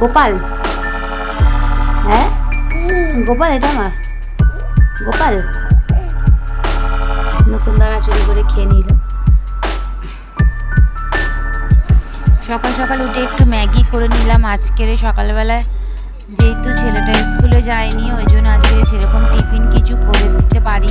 গোপাল। হ্যাঁ? গোপাল, এটা আমার। গোপাল। নকুনদারা চুরি করে খেয়ে নিল। সকাল সকাল উঠে একটু ম্যাগি করে নিলাম। আজকের সকালবেলায় যেহেতু ছেলেটা স্কুলে যায়নি, ওই জন্য আজকে সেরকম টিফিন কিছু করে দিতে পারিনি।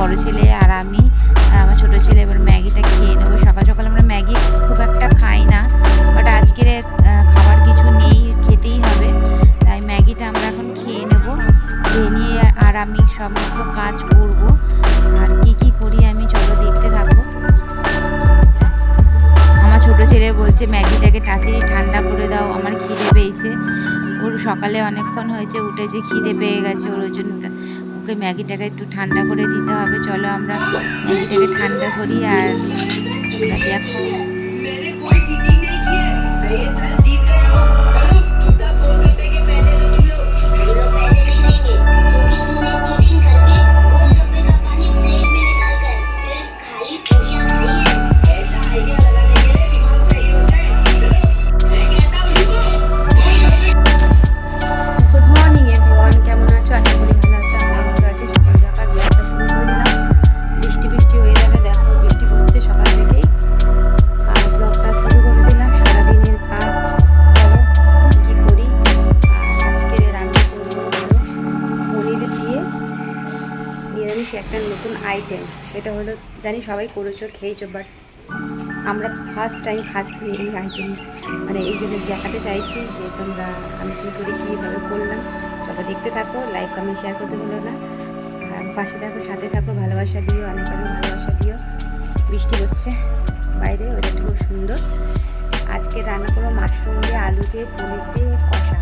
বড় ছেলে আর আমি আর আমার ছোট ছেলে, এবার ম্যাগিটা খেয়ে নেব। সকাল সকাল আমরা ম্যাগি খুব একটা খাই না বাট আজকের খাবার কিছু নেই, খেতেই হবে। তাই ম্যাগিটা আমরা এখন খেয়ে নেব। খেয়ে নিয়ে আর আমি সমস্ত কাজ করব। আর কি কি করি আমি, চলো দেখতে থাকব আমার ছোট ছেলে বলছে, ম্যাগিটাকে তাড়াতাড়ি ঠান্ডা করে দাও, আমার খিদে পেয়েছে। ওর সকালে অনেকক্ষণ হয়েছে উঠেছে খিদে পেয়ে গেছে, ওর ওই জন্য ওকে ম্যাগিটাকে একটু ঠান্ডা করে দিতে হবে। চলো আমরা ম্যাগিটাকে ঠান্ডা করি আর দেখো নিরামিষ একটা নতুন আইটেম এটা হলো, জানি সবাই করেছ, খেয়েছো বাট আমরা ফার্স্ট টাইম খাচ্ছি এই আইটেম মানে এই জন্য দেখাতে চাইছি যে তোমরা আমি কী করে কীভাবে করলাম। চলো দেখতে থাকো লাইক কমেন্ট শেয়ার করতে ভুলো না। আর পাশে থাকো, সাথে থাকো, ভালোবাসা দিও, অনেক অনেক ভালোবাসা দিও। বৃষ্টি হচ্ছে, বাইরে ওইটা খুব সুন্দর। আজকে রান্না করব মাশরুম দিয়ে আলু দিয়ে পনির দিয়ে কষা।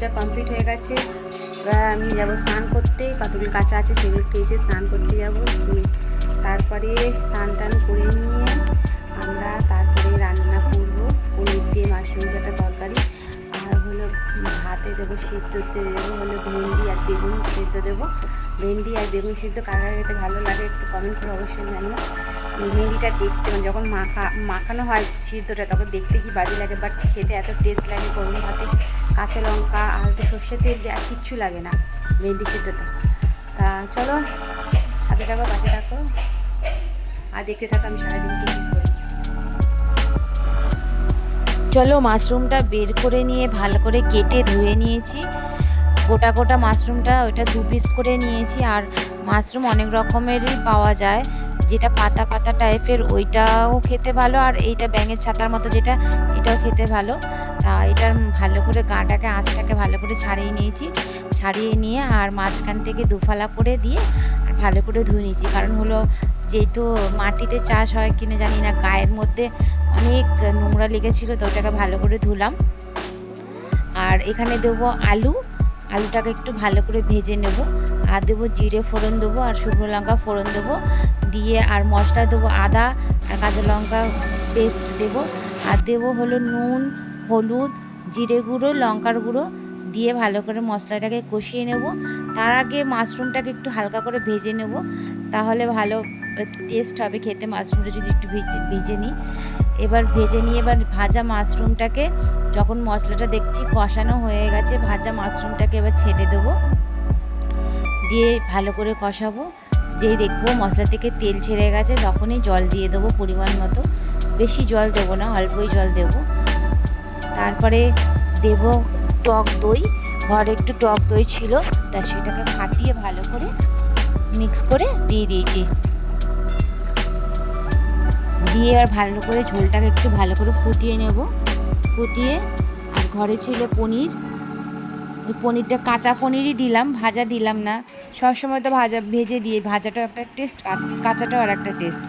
দিয়ে কমপ্লিট হয়ে গেছে। এবার আমি যাব স্নান করতে। কতগুলো কাঁচা আছে সেগুলো পেয়েছে স্নান করতে যাব। তারপরে স্নান টান করে নিয়ে আমরা তারপরে রান্না করব। পনির দিয়ে মাশরুম একটা তরকারি। আর হলো ভাতে দেবো সিদ্ধতে দেবো, হলো ভেন্ডি আর বেগুন সিদ্ধ দেবো। ভেন্ডি আর বেগুন সিদ্ধ কার খেতে ভালো লাগে একটু কমেন্ট করে অবশ্যই জানিও। ভেন্ডিটা দেখতে মানে যখন মাখা, মাখানো হয় সিদ্ধটা, তখন দেখতে কি বাজে লাগে বাট খেতে এত টেস্ট লাগে গরম ভাতে। কাঁচা লঙ্কা আর সর্ষের তেল আর কিচ্ছু লাগে না, ভেন্ডি সিদ্ধটা। তা চলো, সাথে থাকো, পাশে থাকো। আর দেখতে থাকো, আমি সারাদিন করি। চলো, মাশরুমটা বের করে নিয়ে, ভালো করে কেটে ধুয়ে নিয়েছি। গোটা গোটা মাশরুমটা ওইটা দু পিস করে নিয়েছি। আর মাশরুম অনেক রকমেরই পাওয়া যায়। যেটা পাতা পাতা টাইপের ওইটাও খেতে ভালো আর এইটা ব্যাঙের ছাতার মতো যেটা, এটাও খেতে ভালো। তা এটার ভালো করে গাটাকে, আঁচটাকে ভালো করে ছাড়িয়ে নিয়েছি। ছাড়িয়ে নিয়ে আর মাঝখান থেকে দুফালা করে দিয়ে আর ভালো করে ধুয়ে নিয়েছি। কারণ হলো যেহেতু মাটিতে চাষ হয় কিনা জানি না, গায়ের মধ্যে অনেক নোংরা লেগেছিলো তো ওটাকে ভালো করে ধুলাম। আর এখানে দেবো আলু। আলুটাকে একটু ভালো করে ভেজে নেব। আর দেবো, জিরে ফোড়ন দেবো আর শুকনো লঙ্কা ফোড়ন দেবো। দিয়ে আর মশলা দেবো আদা আর কাঁচা লঙ্কা পেস্ট দেবো। আর দেবো হলো নুন, হলুদ, জিরে গুঁড়ো, লঙ্কার গুঁড়ো। দিয়ে ভালো করে মশলাটাকে কষিয়ে নেব। তার আগে মাশরুমটাকে একটু হালকা করে ভেজে নেব। তাহলে ভালো টেস্ট হবে খেতে মাশরুমটা যদি একটু ভেজে ভেজে নিই। এবার ভেজে নিয়ে এবার ভাজা মাশরুমটাকে যখন মশলাটা দেখছি কষানো হয়ে গেছে, ভাজা মাশরুমটাকে এবার ছেড়ে দেবো। দিয়ে ভালো করে কষাবো। যেই দেখব মশলা থেকে তেল ছেড়ে গেছে, তখনই জল দিয়ে দেবো পরিমাণ মতো। বেশি জল দেবো না, অল্পই জল দেবো। তারপরে দেব টক দই। ঘরে একটু টক দই ছিল, তা সেটাকে ফাটিয়ে ভালো করে মিক্স করে দিয়ে দিয়েছি। দিয়ে আর ভালো করে ঝোলটাকে একটু ভালো করে ফুটিয়ে নেব। ফুটিয়ে আর ঘরে ছিল পনির। পনিরটা কাঁচা পনিরই দিলাম, ভাজা দিলাম না। সবসময় তো ভাজা, ভেজে দিয়ে ভাজাটাও একটা টেস্ট কাঁচাটাও আর একটা টেস্ট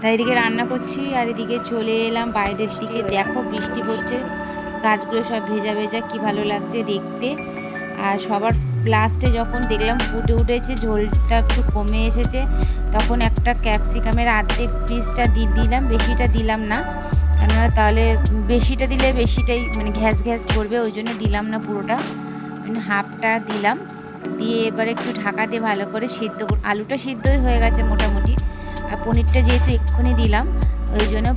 তাই এদিকে রান্না করছি, আর এদিকে চলে এলাম বাইরের দিকে। দেখো বৃষ্টি পড়ছে, গাছগুলো সব ভেজা ভেজা, কি ভালো লাগছে দেখতে। আর সবার লাস্টে যখন দেখলাম ফুটে উঠেছে, ঝোলটা একটু কমে এসেছে, তখন একটা ক্যাপসিকামের আর্ধেক পিসটা দিয়ে দিলাম, বেশিটা দিলাম না। কেননা তাহলে বেশিটা দিলে বেশিটাই মানে ঘ্যাস ঘ্যাস করবে, ওই জন্য দিলাম না পুরোটা। হাফটা দিলাম। দিয়ে এবারে একটু ঢাকা দিয়ে ভালো করে সিদ্ধ আলুটা সিদ্ধই হয়ে গেছে মোটামুটি। আর পনিরটা যেহেতু এক্ষুনি দিলাম, ওই জন্য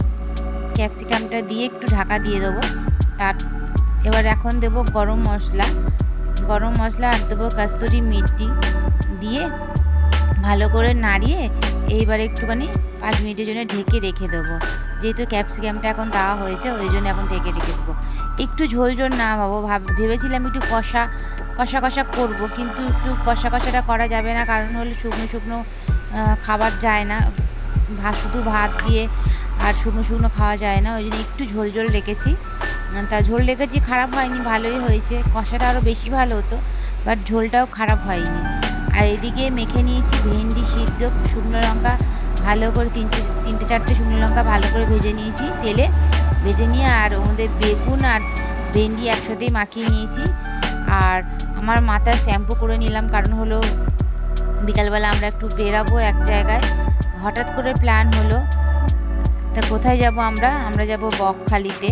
ক্যাপসিকামটা দিয়ে একটু ঢাকা দিয়ে দেবো। তার, এবার এখন দেবো গরম মশলা। গরম মশলা আর দেবো কাস্তুরি মেথি দিয়ে ভালো করে নাড়িয়ে এইবার একটুখানি পাঁচ মিনিটের জন্য ঢেকে রেখে দেবো। যেহেতু ক্যাপসিকামটা এখন দেওয়া হয়েছে, ওই জন্য এখন ঢেকে রেখে দেবো। একটু ঝোল ঝোল না ভাবো ভাব ভেবেছিলাম একটু কষা কষা কষা করব, কিন্তু একটু কষা কষাটা করা যাবে না, কারণ হলো শুকনো শুকনো খাবার যায় না। ভাত শুধু ভাত দিয়ে আর শুকনো শুকনো খাওয়া যায় না, ওই জন্য একটু ঝোল ঝোল রেখেছি। তা ঝোল রেখেছি, খারাপ হয়নি, ভালোই হয়েছে। কষাটা আরও বেশি ভালো হতো, বাট ঝোলটাও খারাপ হয়নি। আর এদিকে মেখে নিয়েছি ভেন্ডি সিদ্ধ, শুকনো লঙ্কা ভালো করে তিনটে তিনটে চারটে শুকনো লঙ্কা ভালো করে ভেজে নিয়েছি তেলে। ভেজে নিয়ে আর ওদের বেগুন আর ভেন্ডি একসাথেই মাখিয়ে নিয়েছি। আর আমার মাথায় শ্যাম্পু করে নিলাম, কারণ হলো বিকালবেলা আমরা একটু বেরাবো এক জায়গায়। হঠাৎ করে প্ল্যান হলো, তা কোথায় যাব আমরা? আমরা যাব বকখালিতে।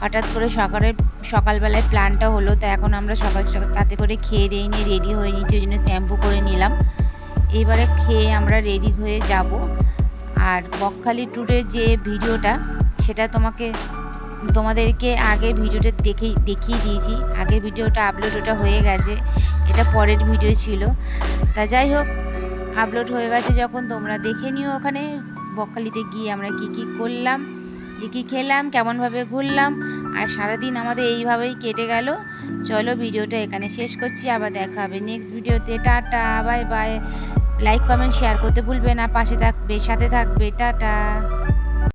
হঠাৎ করে সকালে, সকালবেলায় প্ল্যানটা হলো, তা এখন আমরা সকাল সকাল তাতে করে খেয়ে দিয়ে নিয়ে রেডি হয়ে নিচ্ছি ওই জন্য শ্যাম্পু করে নিলাম। এইবারে খেয়ে আমরা রেডি হয়ে যাব। আর বকখালি ট্যুরের যে ভিডিওটা, সেটা তোমাকে, তোমাদেরকে আগে ভিডিওটা দেখে, দেখিয়ে দিয়েছি। আগের ভিডিওটা আপলোড ওটা হয়ে গেছে। এটা পরের ভিডিও ছিল। তা যাই হোক আপলোড হয়ে গেছে যখন তোমরা দেখে নিও ওখানে। বকখালিতে গিয়ে আমরা কি কি করলাম, কী কী খেলাম, কেমনভাবে ঘুরলাম, আর সারাদিন আমাদের এইভাবেই কেটে গেল। চলো ভিডিওটা এখানে শেষ করছি। আবার দেখা হবে নেক্সট ভিডিওতে tata bye bye like comment share করতে ভুলবে না। পাশে থাকবে সাথে থাকবে। টাটা।